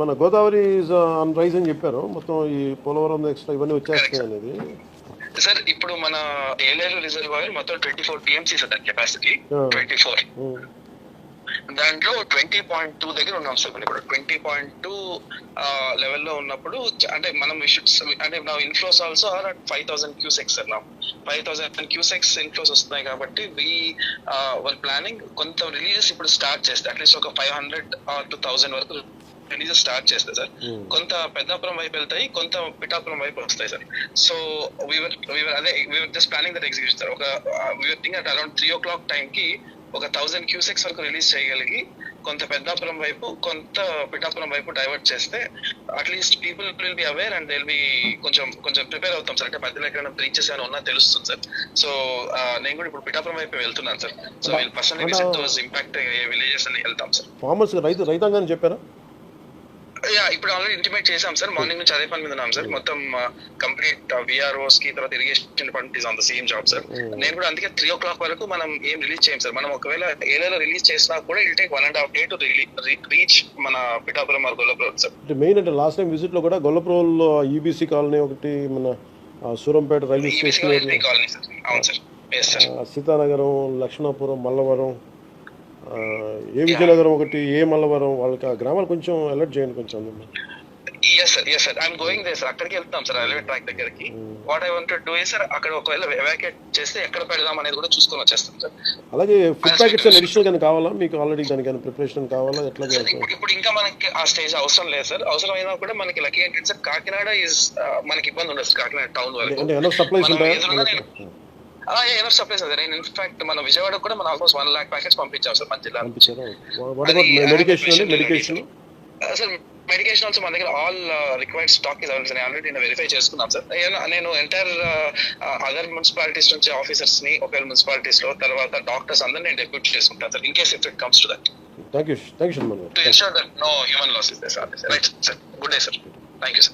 మన Godavari on rise అని చెప్పారు. మొత్తం ఈ పోలవరం ఎక్స్ట్రా ఇవన్నీ వచ్చేస్తాయి అనేది. సార్ ఇప్పుడు మన ఏలేరు రిజర్వాయర్ మొత్తం ట్వంటీ ఫోర్ టీఎంసీ సార్ దాని కెపాసిటీ. ట్వంటీ ఫోర్ దాంట్లో ట్వంటీ పాయింట్ టూ దగ్గర ఉన్నాం సార్ ఇప్పుడు ట్వంటీ పాయింట్ టూ లెవెల్లో ఉన్నప్పుడు అంటే మనం అంటే నా inflows also are at five thousand cusecs sir నా ఫైవ్ థౌసండ్ క్యూసెక్స్ ఇన్ఫ్లోస్ వస్తున్నాయి కాబట్టి వి వర్ ప్లానింగ్ కొంత రిలీజెస్ ఇప్పుడు స్టార్ట్ చేస్తే అట్లీస్ట్ ఒక ఫైవ్ హండ్రెడ్ టూ థౌసండ్ వరకు రిలీజెస్ స్టార్ట్ చేస్తే సార్ Hmm. కొంత పెద్దాపురం వైపు వెళ్తాయి కొంత పిఠాపురం వైపు వస్తాయి sir. So we were we were అదే we were just planning that execution sir. ఒక we were thing at around three o'clock time కి ఒక థౌసండ్ క్యూసెక్స్ వరకు రిలీజ్ చేయగలిగి కొంత పెద్దాపురం వైపు కొంత పిఠాపురం వైపు డైవర్ట్ చేస్తే at least people will be aware and they'll be కొంచెం కొంచెం ప్రిపేర్ అవుతాం సార్. అంటే మధ్యలో ఎక్కడైనా బ్రీచెస్ ఏమైనా ఉన్నా తెలుస్తుంది సార్. సో నేను కూడా ఇప్పుడు పిఠాపురం వైపు వెళ్తున్నాను sir. So personal visit impact villages అని వెళ్తాం సార్. ఫార్మర్స్ రైతు రైతాంగాన్ని చెప్పారా? యా ఇప్పుడు ఆల్రెడీ ఇంటిమేట్ చేసాం సార్. మార్నింగ్ నుంచి అదే పని మీద ఉన్నాం సార్. మొత్తం కంప్లీట్ విఆర్ఓస్కి తర్వాత irrigation department is on the same job sir. నేను కూడా అందుకే త్రీ ఓ క్లాక్ వరకు మనం ఏం రిలీజ్ చేయం సార్. మనం ఒకవేళ ఏరియాలో రిలీజ్ చేసినా కూడా it'll take one and half day to reach మన Pithapuram or Gollapuram sir main అంటే లాస్ట్ టైం విజిట్లో కూడా గొల్లప్రోల్లో ఈబీసీ కాలనీ ఒకటి మన Surampeta railway station area, colony sir అవును సార్ సీతానగరం లక్ష్మణాపురం మల్లవరం ఏ విజయనగరం ఒకటి ఏ మల్లవరం వాళ్ళకి ఆ గ్రామాలు కొంచెం అలర్ట్ చేయండి కొంచెం. Yes sir yes sir I'm going there sir అక్కడికి వెళ్తాం సార్ రైల్వే ట్రాక్ దగ్గరికి. What I want do sir అక్కడ ఒకవేళ ఎవాక్యుయేట్ చేస్తే ఎక్కడ పెడదాం అనేది కూడా చూసుకొని వచ్చేస్తాం సార్ అలాగే ఫుడ్ ప్యాకెట్స్ అడిషనల్ కానీ కావాలా? మీకు ఆల్రెడీ దానికైనా ప్రిపరేషన్ కావాలా? ఎట్లా ఇప్పుడు ఇంకా మనకి ఆ స్టేజ్ అవసరం లేదు సార్ అవసరం అయినా కూడా మనకి లక్కీ ఏంటంటే సార్ కాకినాడ ఇస్ మనకి ఇబ్బంది ఉండదు సార్ కాకినాడ టౌన్ వరకు. సప్లైస్ ఉంటాయా? ఏదో సప్లై సార్ నేను ఇన్ఫాక్ట్ మన విజయవాడ కూడా మనం ఆల్మోస్ట్ వన్ లాక్ ప్యాకెట్స్ పంపించాం సార్ మన జిల్లా medication medication sir medication also మన దగ్గర all required stock is available already నేను వెరిఫై చేసుకున్నాను సార్. నేను- ఎంటైర్ అదర్ మున్సిపాలిటీస్ నుంచి ఆఫీసర్స్ని ఒకవేళ మున్సిపాలిటీస్లో తర్వాత డాక్టర్స్ అందరిని నేను డెప్యూట్ చేసుకుంటాను sir in case if it comes to that thank you thank you no human loss is right sir good day sir thank you sir